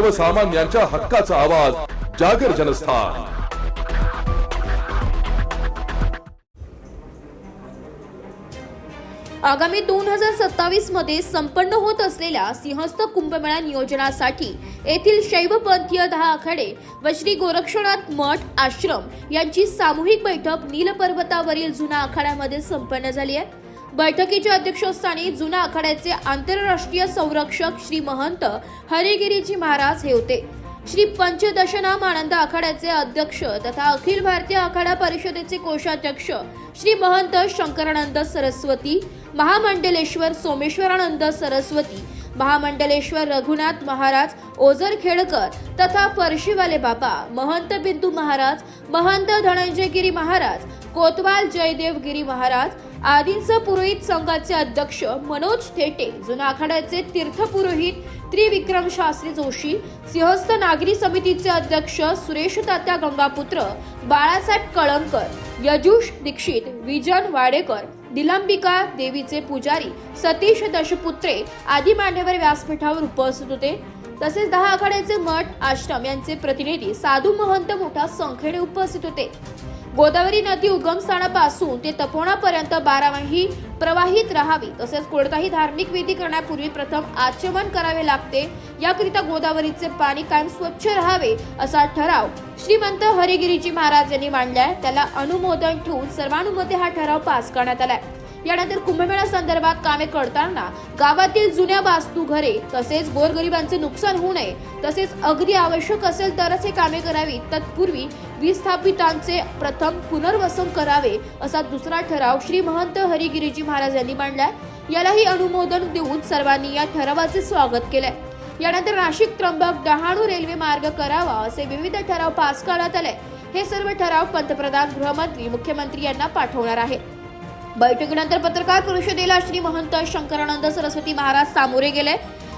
सर्वसामान्यांच्या हक्काचा आवाज जागर जनस्थान. आगामी दोन हजार सत्तावीसमध्ये संपन्न होत असलेल्या सिंहस्थ कुंभमेळा नियोजनासाठी येथील शैवपंथीय दहा आखाडे व श्री गोरक्षनाथ मठ आश्रम यांची सामूहिक बैठक नीलपर्वतावरील जुना आखाड्यामध्ये संपन्न झाली आहे. बैठकीच्या अध्यक्षस्थानी जुना आखाड्याचे आंतरराष्ट्रीय संरक्षक श्री महंत हरिगिरीजी महाराज हे होते. श्री पंचदशनाम आनंद आखाड्याचे अध्यक्ष तथा अखिल भारतीय आखाडा परिषदेचे कोषाध्यक्ष श्री महंत शंकरानंद सरस्वती महामंडलेश्वर सोमेश्वरानंद सरस्वती महामंडलेश्वर रघुनाथ महाराज ओझर खेडकर तथा फरशीवाले बाबा महंत बिंदू महाराज महंत धनंजयगिरी महाराज कोतवाल जयदेव गिरी महाराज आदींसह पुरोहित संघाचे अध्यक्ष मनोज थेटे जुना आखाड्याचे तीर्थपुरोहित त्रिविक्रम शास्त्री जोशी सिंहस्थ नागरी समितीचे अध्यक्ष सुरेश तात्या गंगापुत्र बाळासाहेब कळंकर यजुष दीक्षित विजन वाडेकर दिलंबिका देवीचे पुजारी सतीश दशपुत्रे आदी मान्यवर व्यासपीठावर उपस्थित होते. तसेच दहा आखाड्याचे मठ आश्रम यांचे प्रतिनिधी साधू महंत मोठ्या संख्येने उपस्थित होते. गोदावरी नदी उगमस्थानापासून ते तपोणापर्यंत बारामाही प्रवाहित राहावी तसेच कोणताही धार्मिक विधी करण्यापूर्वी प्रथम आचमन करावे लागते. याकरिता गोदावरीचे पाणी कायम स्वच्छ राहावे असा ठराव श्रीमंत हरिगिरीजी महाराज यांनी मांडलाय. त्याला अनुमोदन ठेवून सर्वानुमते हा ठराव पास करण्यात आलाय. यानंतर कुंभमेळा संदर्भात कामे करताना गावातील जुन्या वास्तू घरे तसेच गोरगरिबांचे नुकसान होऊ नये तसेच अगदी आवश्यक असेल तरच हे कामे करावी तत्पूर्वी विस्थापितांचे प्रथम पुनर्वसन करावे असा दुसरा ठराव श्री महंत हरिगिरीजी महाराज यांनी मांडलाय. यालाही अनुमोदन देऊन सर्वांनी या ठरावाचे स्वागत केले यानंतर नाशिक त्र्यंबक डहाणू रेल्वे मार्ग करावा असे विविध ठराव पास करण्यात आले हे सर्व ठराव पंतप्रधान गृहमंत्री मुख्यमंत्री यांना पाठवणार आहे बैठकीनंतर पत्रकार परिषदेला श्री महंत शंकरानंद सरस्वती महाराज सामोरे गेले.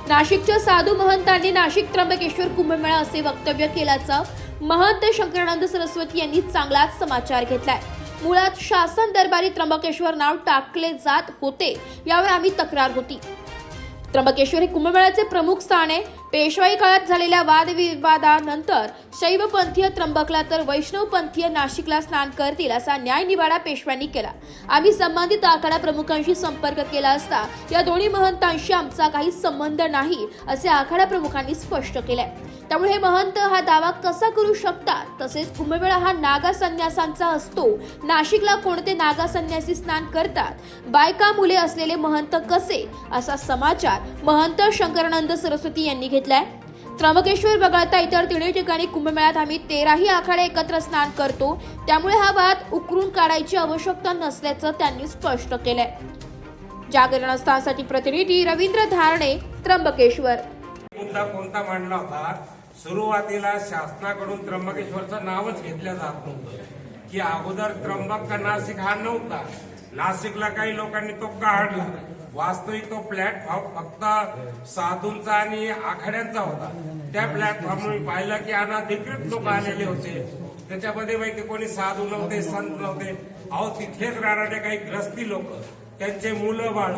नाशिकच्या साधू महंतांनी नाशिक त्र्यंबकेश्वर कुंभमेळा असे वक्तव्य केल्याचं महंत शंकरानंद सरस्वती यांनी चांगलाच समाचार घेतलाय. मुळात शासन दरबारी त्र्यंबकेश्वर नाव टाकले जात होते यावर आम्ही तक्रार होती. त्र्यंबकेश्वर हे कुंभमेळ्याचे प्रमुख स्थान आहे. पेशवाई काळात झालेल्या वादविवादानंतर शैवपंथीय त्र्यंबकला तर वैष्णवपंथीय नाशिकला स्नान करतील असा न्याय निवाडा पेशव्यांनी केला. आम्ही संबंधित आखाडा प्रमुखांशी संपर्क केला असता या दोन्ही महंतांशी आमचा काही संबंध नाही असे आखाडा प्रमुखांनी स्पष्ट केलंय. त्यामुळे हे महंत हा दावा कसा करू शकतात तसेच कुंभमेळा हा नागा संन्यासांचा असतो. नाशिकला कोणते नागा संन्यासी स्नान करतात? बायका मुले असलेले महंत कसे? असा समाचार महंत शंकरानंद सरस्वती यांनी घेतलाय. त्र्यंबकेश्वर वगळता इतर तिन्ही ठिकाणी कुंभमेळ्यात आम्ही तेराही आखाडे एकत्र स्नान करतो. त्यामुळे हा वाद उकरून काढायची आवश्यकता नसल्याचं त्यांनी स्पष्ट केलंय. जागरणस्थानसाठी प्रतिनिधी रवींद्र धारणे त्र्यंबकेश्वर. मुद्दा कोणता मांडला होता? सुरुवातीला शासनाकडून त्र्यंबकेश्वरचं नावच घेतलं जात नव्हतं. की अगोदर त्र्यंबक का नाशिक हा नव्हता. नाशिकला काही लोकांनी तो काढला. वास्तविक तो प्लॅटफॉर्म फक्त साधूंचा आणि आखाड्यांचा होता. त्या प्लॅटफॉर्मवर पाहिलं की अनाधिकृत लोक आलेले होते. त्याच्यामध्ये माहिती कोणी साधू नव्हते संत नव्हते. अहो तिथलेच राहणारे काही ग्रस्ती लोक. त्यांचे मुलं बाळ.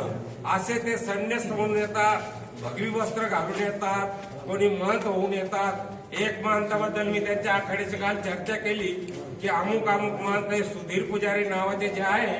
असे ते संन्यास म्हणून येतात भगवी वस्त्र घालून येतात कोणी महंत होऊन येतात. एक महंताबद्दल मी त्यांच्या आखाड्याची काल चर्चा केली की अमुक अमुक महंत हे सुधीर पुजारी नावाचे जे आहे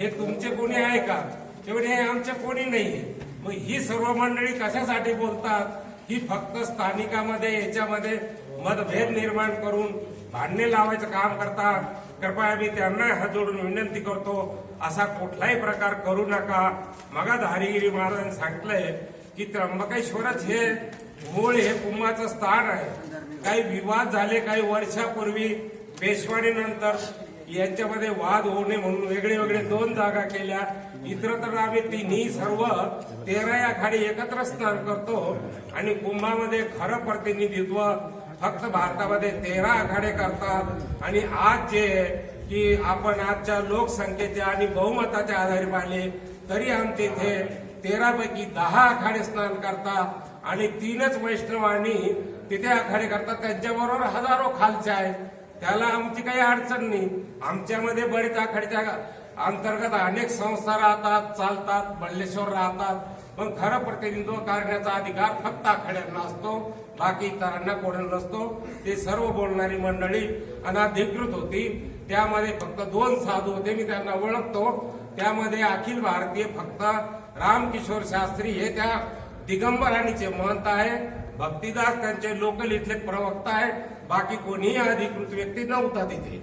हे तुमचे कोणी आहे का? तेवढे हे आमचे कोणी नाहीये. मग ही सर्व मंडळी कशासाठी बोलतात? ही फक्त स्थानिकामध्ये याच्यामध्ये मतभेद निर्माण करून भांडणे लावायचं काम करतात. कृपया मी त्यांना हात जोडून विनंती करतो असा कुठलाही प्रकार करू नका. मगात हरिगिरी महाराजांनी सांगितलंय की त्र्यंबकेश्वरच हे मूळ हे कुंभाचं स्थान आहे. काही विवाद झाले काही वर्षापूर्वी पेशवाणीनंतर यांच्यामध्ये वाद होऊ नये म्हणून वेगळे वेगळे दोन जागा केल्या. इतर तर आम्ही तिन्ही सर्व तेरा या खाडी एकत्र स्नान करतो आणि कुंभामध्ये खरं प्रतिनिधित्व फक्त भारतामध्ये तेरा आघाडे करतात. आणि आज जे की आपण आजच्या लोकसंख्येच्या आणि बहुमताच्या आधारे पाहिले तरी आमचे इथे तेरापैकी दहा आखाडे स्नान करतात आणि तीनच वैष्णवांनी तिथे आखाडे करतात. त्यांच्याबरोबर हजारो खालचे आहेत. त्याला आमची काही अडचण नाही. आमच्यामध्ये बरेच आखाडीच्या अंतर्गत अनेक संस्था राहतात चालतात बल्लेश्वर राहतात. पण खरं प्रतिनिधित्व करण्याचा अधिकार फक्त आखाड्यांना असतो. बाकी इतरांना कोणी नसतो. ते सर्व बोलणारी मंडळी अनाधिकृत होती. त्यामध्ये फक्त दोन साधू होते. मी त्यांना ओळखतो. त्यामध्ये अखिल भारतीय फक्त रामकिशोर शास्त्री हे त्या दिगंबराणीचे महंत आहे. भक्तीदास त्यांचे लोकल इथले प्रवक्ता आहे बाकी कोणीही अधिकृत व्यक्ती नव्हता तिथे.